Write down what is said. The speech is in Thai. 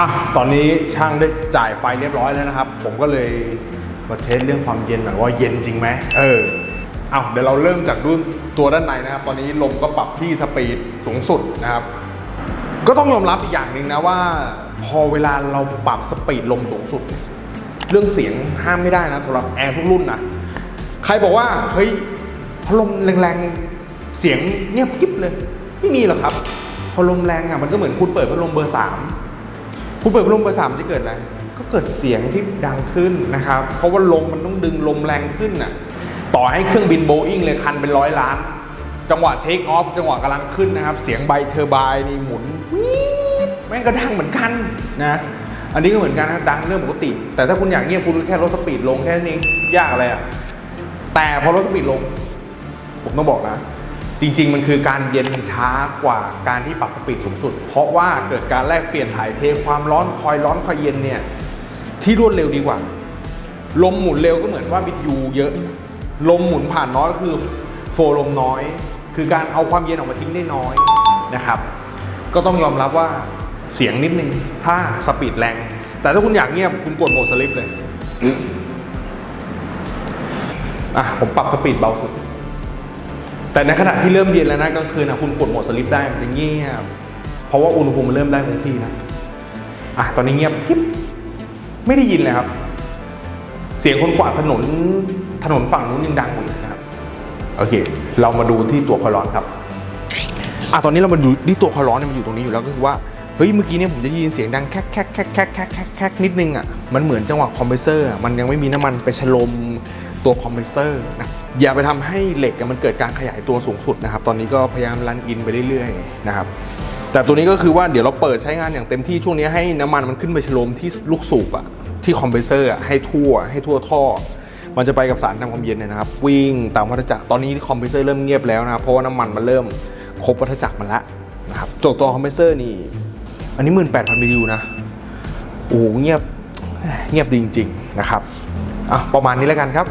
อะตอนนี้ช่างได้จ่ายไฟเรียบร้อยแล้วนะครับ ผมก็เลยมาเทสเรื่องความเย็นหน่อยว่าเย็นจริงไหมเออเอาเดี๋ยวเราเริ่มจากรุ่นตัวด้านในนะครับ ตอนนี้ลมก็ปรับที่สปีดสูงสุดนะครับ ก็ต้องยอมรับอีกอย่างหนึ่งนะว่า พอเวลาเราปรับสปีดลมสูงสุด เรื่องเสียงห้ามไม่ได้นะสำหรับแอร์ทุกรุ่นนะใครบอกว่าเฮ้ยพัดลมแรงๆเสียงเงียบกิ๊บเลย ไม่มีหรอกครับ พอลมแรงอะมันก็เหมือนคุณเปิดพัดลมเบอร์สาม คุณเปิดลมเบอร์สามจะเกิดอะไร ก็เกิดเสียงที่ดังขึ้นนะครับ เพราะว่าลมมันต้องดึงลมแรงขึ้นน่ะ ต่อให้เครื่องบินโบอิงเลยคันเป็นร้อยล้าน จังหวะเทคออฟจังหวะกำลังขึ้นนะครับ เสียงไบเทอร์ไบน์นี่หมุนวีดแม่งก็ดังเหมือนกันนะ อันนี้ก็เหมือนกันนะดังเรื่องปกติ แต่ถ้าคุณอยากเงียบคุณแค่ลดสปีดลงแค่นี้ยากอะไรอะ แต่พอลดสปีดลง ผมต้องบอกนะ จริง ๆ มันคือการเย็นช้ากว่าการที่ปรับสปีดสูงสุด เพราะว่าเกิดการแลกเปลี่ยนถ่ายเทความร้อนคอยร้อนคอยเย็นเนี่ยที่รวดเร็วดีกว่า ลมหมุนเร็วก็เหมือนว่า BTU เยอะ ลมหมุนผ่านน้อยก็คือโฟลมน้อย คือการเอาความเย็นออกมาทิ้งได้น้อยนะครับ ก็ต้องยอมรับว่าเสียงนิดนึงถ้าสปีดแรง แต่ถ้าคุณอยากเงียบคุณกดโหมดสลิปเลยอะผมปรับสปีดเบาสุด แต่ในขณะที่เริ่มเย็นแล้วนะกลางคืนนะคุณกดโหมดสลิปได้มันจะเงียบ เพราะว่าอุณหภูมิมันเริ่มได้คงที่นะอะตอนนี้เงียบกิ๊บไม่ได้ยินเลยครับ เสียงคนกวาดถนนถนนฝั่งนู้นยังดังอยู่นะครับโอเค เรามาดูที่ตัวคอร้อนครับอะตอนนี้เรามาดูที่ตัวคอร้อนเนี่ยมันอยู่ตรงนี้อยู่แล้วก็คือว่าเฮ้ยเมื่อกี้เนี่ยผมจะได้ยินเสียงดังแคกแคกแคกแคกแคกแคกแคกนิดนึงอะมันเหมือนจังหวะคอมเพรสเซอร์มันยังไม่มีน้ำมันไปฉลม ตัวคอมเพรสเซอร์นะอย่าไปทำให้เหล็กมันเกิดการขยายตัวสูงสุดนะครับ ตอนนี้ก็พยายามรันอินไปเรื่อยๆนะครับแต่ตัวนี้ก็คือว่าเดี๋ยวเราเปิดใช้งานอย่างเต็มที่ช่วงนี้ให้น้ำมันมันขึ้นไปฉลมที่ลูกสูบอะที่คอมเพรสเซอร์อะให้ทั่วให้ทั่วท่อ มันจะไปกับสารทำความเย็นเนี่ยนะครับ วิ่งตามวัฏจักรตอนนี้คอมเพรสเซอร์เริ่มเงียบแล้วนะครับเพราะว่าน้ำมันมันเริ่มครบวัฏจักรมันละนะครับตัวตัวคอมเพรสเซอร์นี่ อันนี้ 18,000 BTU นะโอ้โหเงียบเงียบดีจริง ๆ นะครับอะประมาณนี้แล้วกันครับ